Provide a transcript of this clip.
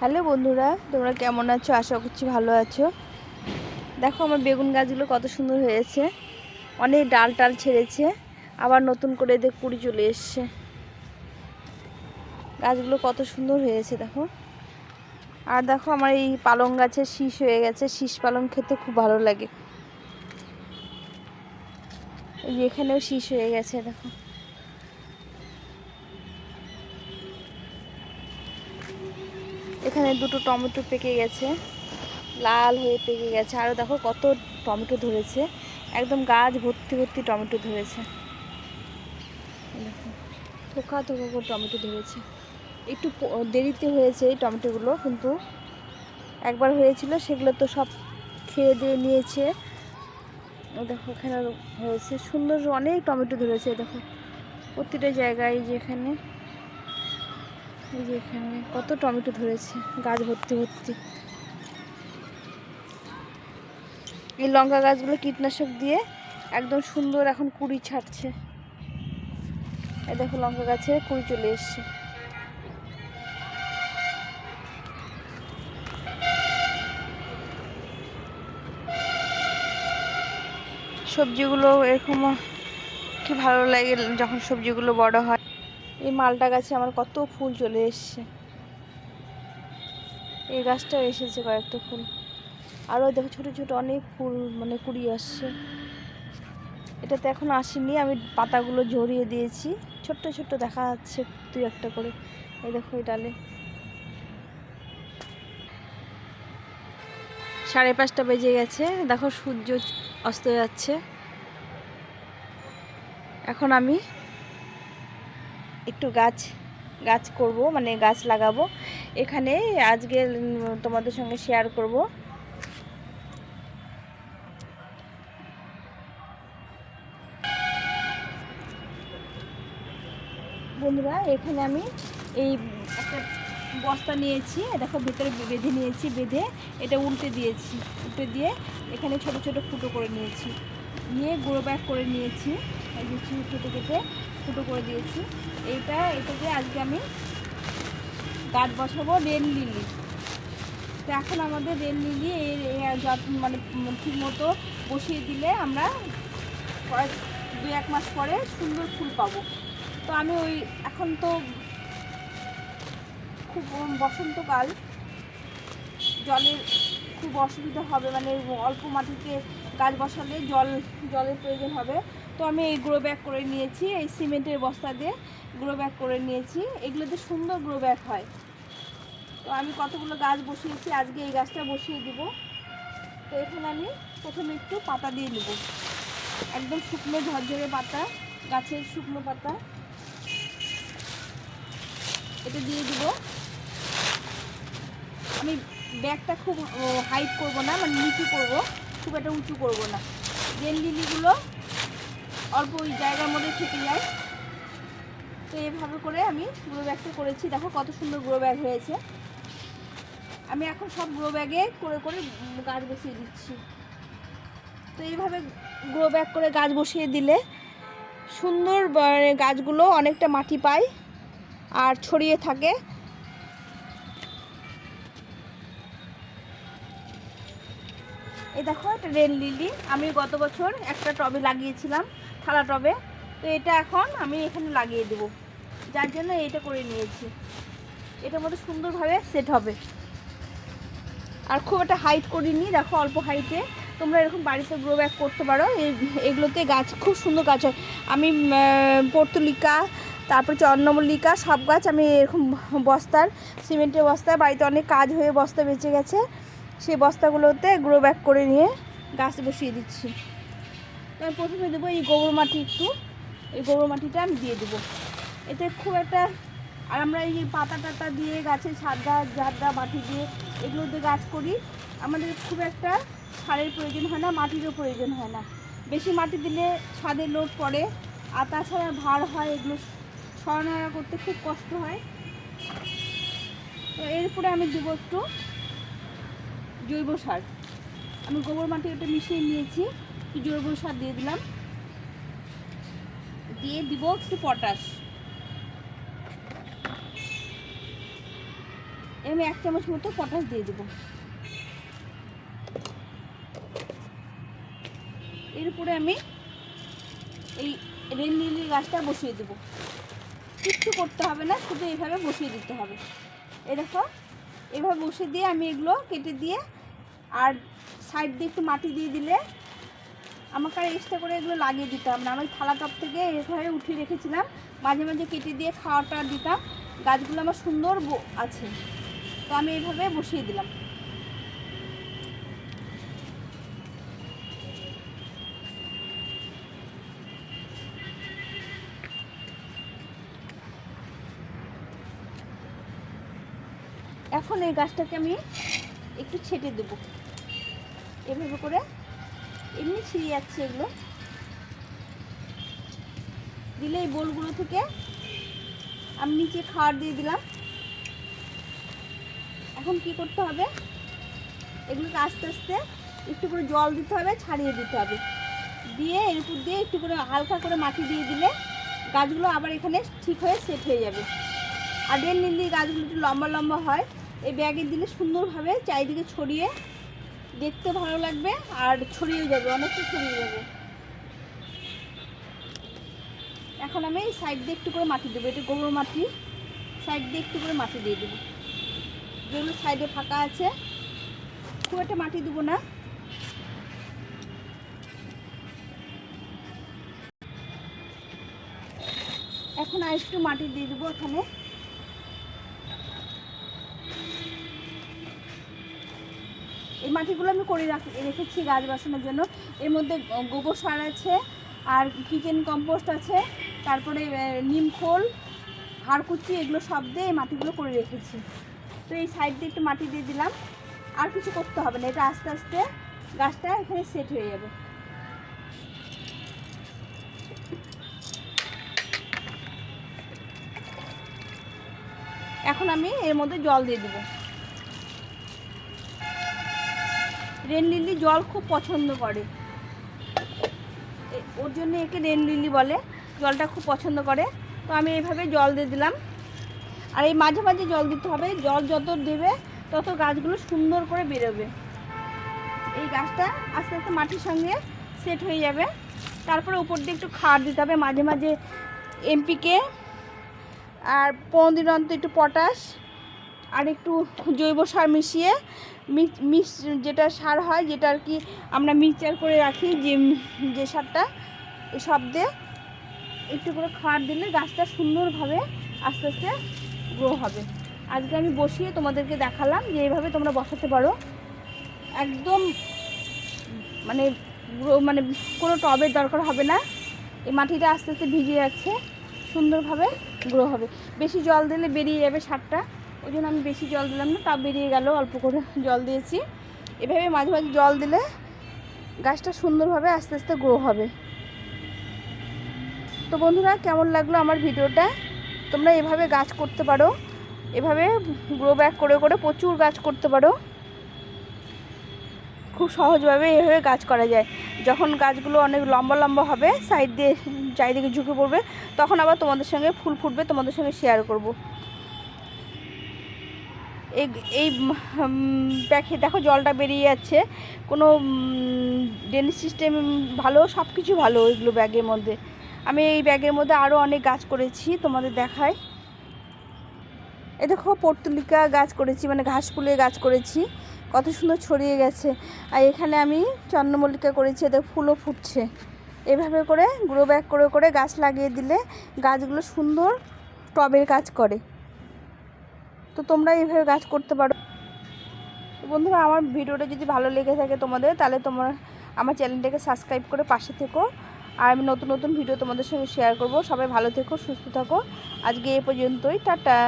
Hello বন্ধুরা, তোমরা কেমন আছো? আশা করছি ভালো আছো। দেখো আমার বেগুন গাছগুলো কত সুন্দর হয়েছে। অনেক ডাল টাল ছেড়েছে, আবার নতুন করে এদের কুড়ি চলে এসছে। গাছগুলো কত সুন্দর হয়েছে, দেখো। আর দেখো আমার এই পালং গাছের শীষ হয়ে গেছে। শীষ পালং খেতে খুব ভালো লাগে। এখানেও শীষ হয়ে গেছে, দেখো। এখানে দুটো টমেটো পেকে গেছে। লাল হয়ে পেকে গেছে। আরও দেখো কত টমেটো ধরেছে। একদম গাছ ভর্তি ভর্তি টমেটো ধরেছে। দেখো থোকা থোকা করে টমেটো ধরেছে। একটু দেরিতে হয়েছে এই টমেটোগুলো, কিন্তু একবার হয়েছিল, সেগুলো তো সব খেয়ে দিয়ে নিয়েছে। দেখো এখানে হয়েছে। সুন্দর অনেক টমেটো ধরেছে দেখো। প্রতিটা জায়গায় এই যে এখানে। এই যে এখানে কত টমেটো ধরেছে, গাছ ভর্তি ভর্তি। এই লঙ্কা গাছগুলো কীটনাশক দিয়ে একদম সুন্দর এখন কুড়ি ছাড়ছে। এই দেখো লঙ্কা গাছে কুড়ি চলে এসছে। সবজিগুলো এরকম কি ভালো লাগে যখন সবজিগুলো বড় হয়। এই মালটা গাছে আমার কত ফুল চলে এসছে। এই গাছটাও এসেছে কয়েকটা ফুল। আরও দেখো ছোটো ছোটো অনেক ফুল মানে কুড়ি আসছে। এটাতে এখন আসেনি, আমি পাতাগুলো ঝরিয়ে দিয়েছি। ছোট্ট ছোট্ট দেখা যাচ্ছে দুই একটা করে। এই দেখো এই ডালে। সাড়ে পাঁচটা বেজে গেছে। দেখো সূর্য অস্ত যাচ্ছে। এখন আমি একটু গাছ গাছ করব মানে গাছ লাগাবো। এখানে আজকে তোমাদের সঙ্গে শেয়ার করব। বন্ধুরা, এখানে আমি এই একটা বস্তা নিয়েছি। দেখো, ভেতরে বেঁধে নিয়েছি, বেঁধে এটা উল্টে দিয়েছি। উল্টে দিয়ে এখানে ছোট ছোট ফুটো করে নিয়েছি। নিয়ে গুঁড়ো ব্যাগ করে নিয়েছি। ছোটো কেটে ফুটো করে দিয়েছি। এইটা, এটাকে আজকে আমি গাছ বসাবো রেল লিলি। তো এখন আমাদের রেল লিলি মানে ঠিক মতো বসিয়ে দিলে আমরা কয়েক দু এক মাস পরে সুন্দর ফুল পাবো। তো আমি ওই, এখন তো খুব বসন্তকাল। জলের খুব অসুবিধা হবে মানে অল্প মাটিতে গাছ বসালে জল, জলের প্রয়োজন হবে। তো আমি এই গ্রো ব্যাগ করে নিয়েছি, এই সিমেন্টের বস্তা দিয়ে গ্রো ব্যাগ করে নিয়েছি। এগুলোতে সুন্দর গ্রো ব্যাগ হয়। তো আমি কতগুলো গাছ বসিয়েছি, আজকে এই গাছটা বসিয়ে দিব। তো এখানে আমি প্রথমে একটু পাতা দিয়ে নেব। একদম শুকনো ঝরঝরে পাতা, গাছের শুকনো পাতা। এটা দিয়ে দিব। আমি ব্যাগটা খুব হাইট করব না মানে নিচু করব, খুব একটা উঁচু করব না। জেল লিলিগুলো অল্প ওই জায়গার মধ্যে থেকে যায়। তো এভাবে করে আমি গ্রো ব্যাগটা করেছি। দেখো কত সুন্দর গ্রো ব্যাগ হয়েছে। আমি এখন সব গ্রো ব্যাগে করে করে গাছ বসিয়ে দিচ্ছি। তো এইভাবে গ্রো ব্যাগ করে গাছ বসিয়ে দিলে সুন্দর গাছগুলো অনেকটা মাটি পায় আর ছড়িয়ে থাকে। এই দেখো এটা রেন লিলি। আমি গত বছর একটা টবে লাগিয়েছিলাম, থালা টবে। তো এটা এখন আমি এখানে লাগিয়ে দেবো। যার জন্য এইটা করে নিয়েছি। এটার মধ্যে সুন্দরভাবে সেট হবে। আর খুব একটা হাইট করিনি, দেখো অল্প হাইটে তোমরা এরকম বাড়িতে গ্রো ব্যাক করতে পারো। এগুলোতে গাছ, খুব সুন্দর গাছ হয়। আমি পর্তুলিকা, তারপর চন্দ্রমল্লিকা সব গাছ আমি এরকম বস্তার, সিমেন্টের বস্তায়, বাড়িতে অনেক কাজ হয়ে বস্তা বেঁচে গেছে। সেই বস্তাগুলোতে গ্রো ব্যাক করে নিয়ে গাছ বসিয়ে দিচ্ছি। আমি প্রথমে দেবো এই গোবর মাটি একটু। এই গোবর মাটিটা আমি দিয়ে দেবো। এতে খুব একটা আর আমরা এই পাতা টাতা দিয়ে গাছের সাদা ঝাড়দা মাটি দিয়ে এগুলো দিয়ে গাছ করি, আমাদের খুব একটা সারের প্রয়োজন হয় না, মাটিরও প্রয়োজন হয় না। বেশি মাটি দিলে ছাদের লোড পড়ে, আর তাছাড়া ভার হয়, এগুলো সরানোড়া করতে খুব কষ্ট হয়। তো এরপরে আমি দেবো একটু জৈব সার। আমি গোবর মাটি ওটা মিশিয়ে নিয়েছি, একটু জৈব সার দিয়ে দিলাম। দিয়ে দিব একটু পটাশ। আমি এক চামচ মতো পটাশ দিয়ে দেবো। এর উপরে আমি এই রেল লিলির গাছটা বসিয়ে দেবো। কিচ্ছু করতে হবে না, শুধু এইভাবে বসিয়ে দিতে হবে। দেখো এভাবে বসে দিয়ে আমি এগুলো কেটে দিয়ে আর সাইড দিয়ে একটু মাটি দিয়ে দিলে আমাকে আর এক্সট্রা করে এগুলো লাগিয়ে দিতাম না। আমি থালা টপ থেকে এভাবে উঠিয়ে রেখেছিলাম। মাঝে মাঝে কেটে দিয়ে খাওয়াটা দিতাম। গাছগুলো আমার সুন্দর আছে। তো আমি এইভাবে বসিয়ে দিলাম। এখন এই গাছটাকে আমি একটু ছেটে দেবো। এভাবে করে এমনি ছিঁড়ে যাচ্ছে এগুলো। দিলে এই বোলগুলো থেকে আমি নিচে খাওয়ার দিয়ে দিলাম। এখন কি করতে হবে? এগুলোকে আস্তে আস্তে একটু করে জল দিতে হবে, ছাড়িয়ে দিতে হবে। দিয়ে এর উপর দিয়ে একটু করে হালকা করে মাটি দিয়ে দিলে গাছগুলো আবার এখানে ঠিক হয়ে সেট হয়ে যাবে। আর ডেল লিলি গাছগুলো একটু লম্বা লম্বা হয়, এই ব্যাগে দিলে সুন্দরভাবে চারিদিকে ছড়িয়ে দেখতে ভালো লাগবে আর ছড়িয়ে যাবে, অনেকটা ছড়িয়ে যাবে। এখন আমি সাইড দিয়ে একটু করে মাটি দেবো, এটা গোবর মাটি সাইড দিয়ে একটু করে মাটি দিয়ে দেবো। যেগুলো সাইডে ফাঁকা আছে, খুব একটা মাটি দেবো না। এখন আর একটু মাটি দিয়ে দেবো এখানে এই মাটিগুলো আমি করে রাখি রেখেছি গাছ বসানোর জন্য। এর মধ্যে গোবর সার আছে, আর কিচেন কম্পোস্ট আছে, তারপরে নিম খোল, হাড়কুচি, এগুলো সব দিয়ে এই মাটিগুলো করে রেখেছি। তো এই সাইড দিয়ে একটু মাটি দিয়ে দিলাম, আর কিছু করতে হবে না, এটা আস্তে আস্তে গাছটা এখানে সেট হয়ে যাবে। এখন আমি এর মধ্যে জল দিয়ে দেবো। রেন লিলি জল খুব পছন্দ করে। ওর জন্য একে রেন লিলি বলে, জলটা খুব পছন্দ করে। তো আমি এইভাবে জল দিয়ে দিলাম। আর এই মাঝে মাঝে জল দিতে হবে, জল যত দেবে, তত গাছগুলো সুন্দর করে বেরোবে। এই গাছটা আস্তে আস্তে মাটির সঙ্গে সেট হয়ে যাবে। তারপরে উপর দিয়ে একটু খাওয়ার দিতে হবে, মাঝে মাঝে এমপিকে আর পনেরো দিন অন্তর একটু পটাশ আর একটু জৈব সার মিশিয়ে মিক্স যেটা সার হয়, যেটা আর কি আমরা মিক্সচার করে রাখি, যে যে সারটা সব দিয়ে একটু করে খাওয়ার দিলে গাছটা সুন্দরভাবে আস্তে আস্তে গ্রো হবে। আজকে আমি বসিয়ে তোমাদেরকে দেখালাম যে এইভাবে তোমরা বসাতে পারো। একদম মানে মানে কোনো টবের দরকার হবে না। এই মাটিটা আস্তে আস্তে ভিজে যাচ্ছে সুন্দরভাবে গ্রো হবে। বেশি জল দিলে বেরিয়ে যাবে সারটা। ওই জন্য আমি বেশি জল দিলাম না তা বেরিয়ে গেল, অল্প করে জল দিয়েছি। এভাবে মাঝে মাঝে জল দিলে গাছটা সুন্দরভাবে আস্তে আস্তে গ্রো হবে। তো বন্ধুরা, কেমন লাগল আমার ভিডিওটা? তোমরা এভাবে গাছ করতে পারো, এভাবে গ্রো ব্যাক করে করে প্রচুর গাছ করতে পারো। খুব সহজভাবে এভাবে গাছ করা যায়। যখন গাছগুলো অনেক লম্বা লম্বা হবে সাইড দিয়ে, চারিদিকে ঝুঁকে পড়বে, তখন আবার তোমাদের সঙ্গে ফুল ফুটবে, তোমাদের সঙ্গে শেয়ার করব। এই এই দেখে, দেখো জলটা বেরিয়ে যাচ্ছে। কোনো ড্রেনেজ সিস্টেম ভালো সব কিছু ভালো ওইগুলো ব্যাগের মধ্যে। আমি এই ব্যাগের মধ্যে আরও অনেক গাছ করেছি, তোমাদের দেখায় এ দেখো পর্তুলিকা গাছ করেছি মানে ঘাস ফুলের গাছ করেছি। কত সুন্দর ছড়িয়ে গেছে। আর এখানে আমি চন্দ্রমল্লিকা করেছি এদের ফুলও ফুটছে। এভাবে করে গ্রো ব্যাগ করে করে গাছ লাগিয়ে দিলে গাছগুলো সুন্দর টবের কাজ করে। তো তোমরা এইভাবে কাজ করতে পারো। বন্ধুরা, আমার ভিডিওটা যদি ভালো লেগে থাকে তোমাদের, তাহলে তোমরা আমার চ্যানেলটাকে সাবস্ক্রাইব করে পাশে থেকো। আর আমি নতুন নতুন ভিডিও তোমাদের সঙ্গে শেয়ার করব। সবাই ভালো থেকো, সুস্থ থাকো। আজকে এ পর্যন্তই, টাটা।